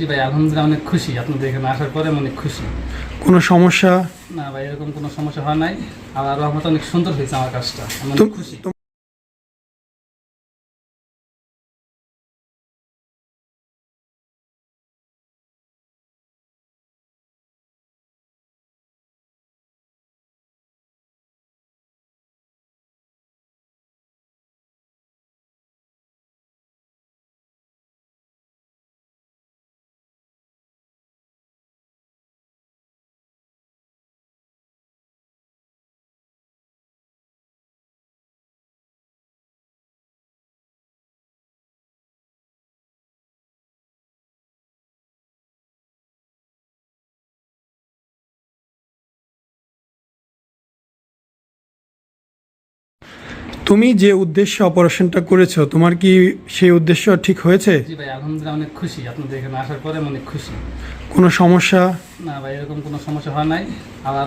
জি ভাই আলহামদুলিল্লাহ অনেক খুশি। আপনাদের এখানে আসার পরে অনেক খুশি। কোনো সমস্যা? না ভাই এরকম কোনো সমস্যা হয় নাই। আর রহমত অনেক সুন্দর হয়েছে আমার কাজটা। আমি অনেক খুশি। তুমি যে উদ্দেশ্যে অপারেশনটা করেছ তোমার কি সেই উদ্দেশ্য ঠিক হয়েছে? জি ভাই আলহামদুলিল্লাহ অনেক খুশি। আপনাদের এখানে আসার পরে অনেক খুশি। কোনো সমস্যা? না ভাই এরকম কোনো সমস্যা হয় নাই।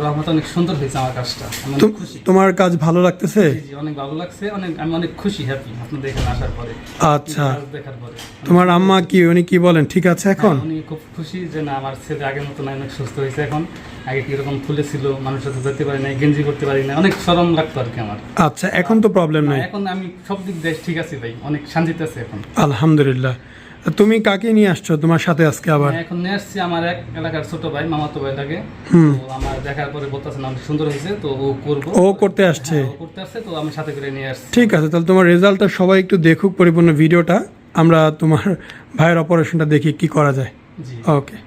রহমত অনেক সুন্দর হয়েছে আমার কাজটা। আমি অনেক খুশি। তোমার কাজ ভালো লাগতেছে? জি জি অনেক ভালো লাগছে। অনেক আমি অনেক খুশি হ্যাপি আপনাদের এখানে আসার পরে। আচ্ছা। কাজ দেখার পরে। তোমার আম্মা কি উনি কি বলেন ঠিক আছে এখন? হ্যাঁ, উনি খুব খুশি যে না আমার ছেলে আগের মতো নাই অনেক সুস্থ হয়েছে এখন। আগে কীরকম ফুলে ছিল মানুষের সাথে যেতে পারি না গেঞ্জি করতে পারি না অনেক সরম লাগতো আর কি আমার। আচ্ছা এখন তো প্রবলেম নাই। এখন আমি সব দিক দিয়ে ঠিক আছি ভাই। অনেক শান্তিতে আছি এখন। আলহামদুলিল্লাহ। তুমি কাকে নিয়ে আসছো তোমার সাথে আজকে আবার? এখন নিয়ে আসছি আমার এক এলাকার ছোট ভাই মামাতো ভাই লাগে তো আমার দেখার পরে বলতেছে না সুন্দর হয়েছে তো ও করব। ও করতে আসছে? হ্যাঁ, ও করতে আসছে তো আমি সাথে করে নিয়ে আসছি। ঠিক আছে তাহলে তোমার রেজাল্টটা সবাই একটু দেখুক পরিপূর্ণ ভিডিওটা। আমরা তোমার ভাইয়ের অপারেশনটা দেখি কি করা যায়। ওকে।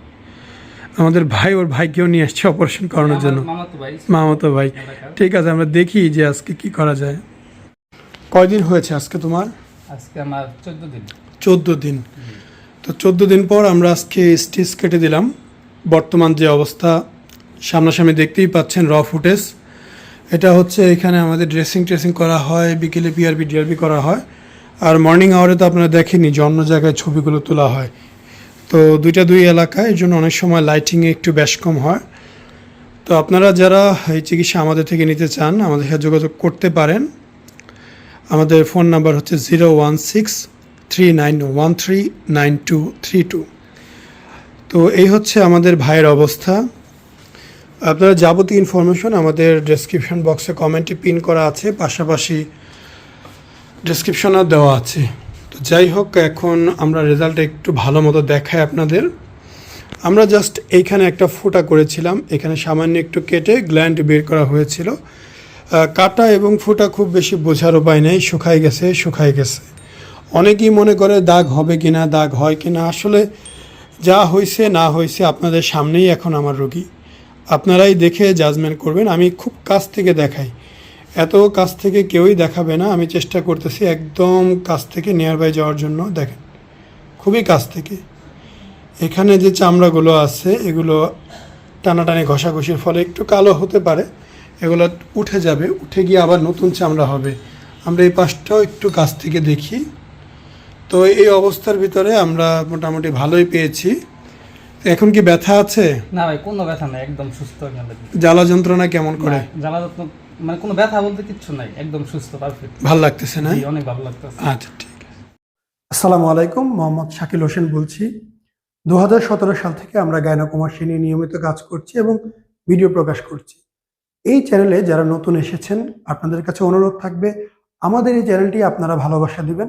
আমাদের ভাই ওর ভাইকেও নিয়ে আসছে অপারেশন করানোর জন্য। মামাতো ভাই। ঠিক আছে আমরা দেখি যে আজকে কি করা যায়। কয়দিন হয়েছে আজকে তোমার? আজকে আমার চোদ্দ দিন। চোদ্দ দিন। তো চোদ্দ দিন পর আমরা আজকে স্টিচ কেটে দিলাম। বর্তমান যে অবস্থা, সামনাসামনি দেখতেই পাচ্ছেন র ফুটেজ এটা হচ্ছে এখানে আমাদের ড্রেসিং ট্রেসিং করা হয়, বিকেলে পিআরবি ডিআরবি করা হয়। আর মর্নিং আওয়ারে তো আপনারা দেখেনি যে অন্য জায়গায় ছবিগুলো তোলা হয়। তো দুইটা দুই এলাকায়, এর জন্য অনেক সময় লাইটিংয়ে একটু বেশ কম হয়। তো আপনারা যারা এই চিকিৎসা আমাদের থেকে নিতে চান, আমাদের সাথে যোগাযোগ করতে পারেন। আমাদের ফোন নাম্বার হচ্ছে zero one six three nine one three nine two three two তো এই হচ্ছে আমাদের ভাইয়ের অবস্থা আপনারা যাবতীয় ইনফরমেশন আমাদের ডেসক্রিপশন বক্সে কমেন্টে পিন করা আছে পাশাপাশি ডেসক্রিপশনও দেওয়া আছে তো যাই হোক এখন আমরা রেজাল্ট একটু ভালো মতো দেখাই আপনাদের আমরা জাস্ট এইখানে একটা ফোঁটা করেছিলাম এখানে সামান্য একটু কেটে গ্ল্যান্ড বের করা হয়েছিল কাটা এবং ফোঁটা খুব বেশি বোঝার উপায় নেই শুকাই গেছে শুকাই গেছে অনেকেই মনে করে দাগ হবে কি না দাগ হয় কি না আসলে যা হয়েছে না হয়েছে আপনাদের সামনেই এখন আমার রোগী। আপনারাই দেখে জাজমেন্ট করবেন। আমি খুব কাছ থেকে দেখাই। এত কাছ থেকে কেউই দেখাবে না। আমি চেষ্টা করতেছি একদম কাছ থেকে নিয়ার বাই যাওয়ার জন্য। দেখেন, খুবই কাছ থেকে। এখানে যে চামড়াগুলো আছে, এগুলো টানাটানি ঘষাঘষির ফলে একটু কালো হতে পারে। এগুলো উঠে যাবে। উঠে গিয়ে আবার নতুন চামড়া হবে। আমরা এই পাশটাও একটু কাছ থেকে দেখি। তো এই অবস্থার ভিতরে আমরা মোটামুটি ভালোই পেয়েছি। এখন কি ব্যথা আছে? না ভাই কোনো ব্যথা নাই একদম সুস্থ জ্বালা যন্ত্রণা কেমন করে? জ্বালা যত্ন মানে কোনো ব্যথা বলতে কিচ্ছু নাই একদম সুস্থ পারফেক্ট ভালো লাগতেছে না? অনেক ভালো লাগতেছে। আচ্ছা ঠিক আছে। আসসালামু আলাইকুম মোহাম্মদ শাকিল হোসেন বলছি। দু হাজার সতেরো সাল থেকে আমরা গায়নাকুমার নিয়ে নিয়মিত কাজ করছি এবং ভিডিও প্রকাশ করছি। এই চ্যানেলে যারা নতুন এসেছেন আপনাদের কাছে অনুরোধ থাকবে আমাদের এই চ্যানেলটি আপনারা ভালোবাসা দিবেন।